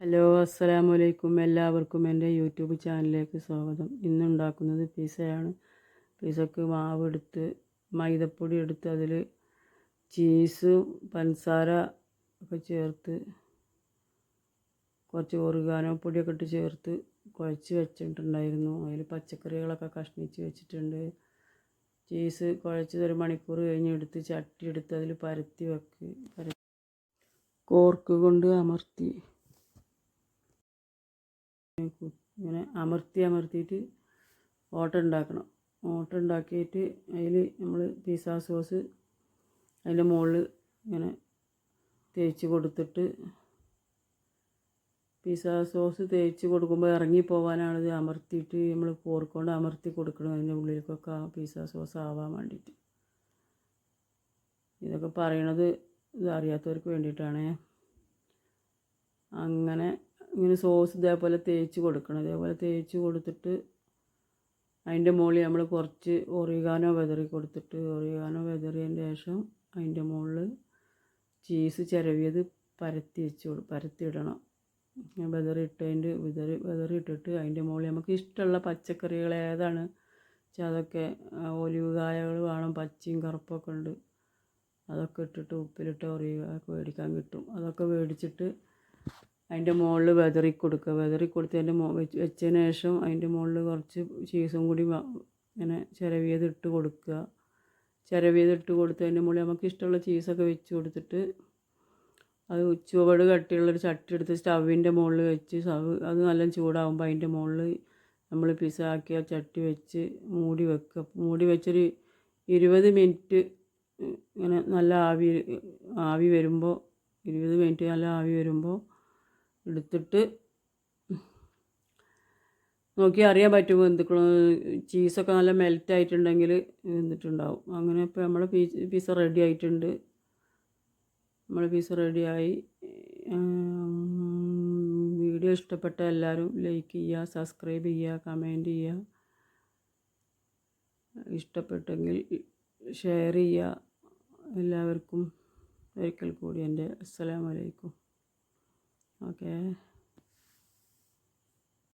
Hello അസ്സലാമു അലൈക്കും എല്ലാവർക്കും എന്റെ യൂട്യൂബ് ചാനലിലേക്ക് സ്വാഗതം. ഇന്നുണ്ടാക്കുന്നത് പിസയാണ് പിസക്ക് മാവ് എടുത്ത് മൈദപ്പൊടി എടുത്ത് അതിൽ ചീസ് പഞ്ചസാര ഒക്കെ ചേർത്ത് കുറച്ച് ഓർഗാനോ പൊടിയൊക്കെ ഇട്ട് ചേർത്ത് കുഴച്ച് വെച്ചിട്ടുണ്ടായിരുന്നു. അതിൽ പച്ചക്കറികളൊക്കെ കഷ്ണിച്ച് വെച്ചിട്ടുണ്ട്. ചീസ് കുഴച്ചത് ഒരു മണിക്കൂർ കഴിഞ്ഞ് എടുത്ത് ചട്ടി എടുത്ത് അതിൽ പരത്തി വെക്ക്. പരത്തി കോർക്ക് കൊണ്ട് അമർത്തി. ഇങ്ങനെ അമർത്തി അമർത്തിയിട്ട് ഓട്ട ഉണ്ടാക്കണം. ഓട്ട ഉണ്ടാക്കിയിട്ട് അതിൽ നമ്മൾ പിസ്സ സോസ് അതിന്റെ മുകളിൽ ഇങ്ങനെ തേച്ച് കൊടുത്തിട്ട് പിസ സോസ് തേച്ച് കൊടുക്കുമ്പോൾ ഇറങ്ങി പോകാനാണിത് അമർത്തിയിട്ട് നമ്മൾ പോർക്കൊണ്ട് അമർത്തി കൊടുക്കണം അതിന്റെ ഉള്ളിലേക്കൊക്കെ ആ പിസ്സ സോസ് ആവാൻ വേണ്ടിയിട്ട്. ഇതൊക്കെ പറയണത് ഇത് അറിയാത്തവർക്ക് വേണ്ടിയിട്ടാണ്. അങ്ങനെ ഇങ്ങനെ സോസ് ഇതേപോലെ തേച്ച് കൊടുക്കണം. ഇതേപോലെ തേച്ച് കൊടുത്തിട്ട് അതിന്റെ മുകളിൽ നമ്മൾ കുറച്ച് ഒറിഗാനോ വെതറി കൊടുത്തിട്ട് ഒറിഗാനോ വെതറിയതിന് ശേഷം അതിന്റെ മുകളിൽ ചീസ് ചിരവിയത് പരത്തി വെച്ച് പരത്തി ഇടണം. വെതറി ഇട്ടതിന്റെ വിതറി വെതറി ഇട്ടിട്ട് അതിന്റെ മുകളിൽ നമുക്ക് ഇഷ്ടമുള്ള പച്ചക്കറികൾ ഏതാണ്? വെച്ചാൽ അതൊക്കെ ഒലിവ് കായകൾ വേണം പച്ചയും കറുപ്പൊക്കെ ഉണ്ട്. അതൊക്കെ ഇട്ടിട്ട് ഉപ്പിലിട്ട് ഒറിയൊക്കെ മേടിക്കാൻ കിട്ടും. അതൊക്കെ മേടിച്ചിട്ട് അതിന്റെ മുകളിൽ വെതറി കൊടുക്കുക. വെതറി കൊടുത്തതിന്റെ മോ വെച്ചതിന് ശേഷം അതിന്റെ മുകളിൽ കുറച്ച് ചീസും കൂടി ഇങ്ങനെ ചിരവിയത് ഇട്ട് കൊടുക്കുക. ചിരവിയത് ഇട്ട് കൊടുത്തതിന്റെ മുകളിൽ നമുക്ക് ഇഷ്ടമുള്ള ചീസൊക്കെ വെച്ച് കൊടുത്തിട്ട് അത് ചുവട് കട്ടിയുള്ളൊരു ചട്ടി എടുത്ത് സ്റ്റവിന്റെ മുകളിൽ വെച്ച് സ്റ്റവ് അത് നല്ല ചൂടാകുമ്പോൾ അതിന്റെ മുകളിൽ നമ്മൾ പിസ്സ ആക്കിയ ചട്ടി വെച്ച് മൂടി വെക്കുക. മൂടി വെച്ചൊരു ഇരുപത് മിനിറ്റ് ഇങ്ങനെ നല്ല ആവി ആവി വരുമ്പോൾ ഇരുപത് മിനിറ്റ് നല്ല ആവി വരുമ്പോൾ എടുത്തിട്ട് നോക്കി അറിയാൻ പറ്റും വെന്തിക്കണ ചീസൊക്കെ നല്ല മെൽറ്റ് ആയിട്ടുണ്ടെങ്കിൽ വെന്തിട്ടുണ്ടാവും അങ്ങനെ ഇപ്പോൾ നമ്മളെ പിസ്സ റെഡി ആയിട്ടുണ്ട്. നമ്മളെ റെഡി റെഡിയായി വീഡിയോ ഇഷ്ടപ്പെട്ട എല്ലാവരും ലൈക്ക് ചെയ്യുക സബ്സ്ക്രൈബ് ചെയ്യുക കമന്റ് ചെയ്യുക. ഇഷ്ടപ്പെട്ടെങ്കിൽ ഷെയർ ചെയ്യുക. എല്ലാവർക്കും ഒരിക്കൽ കൂടി എന്റെ അസ്സലാമലൈക്കും okay.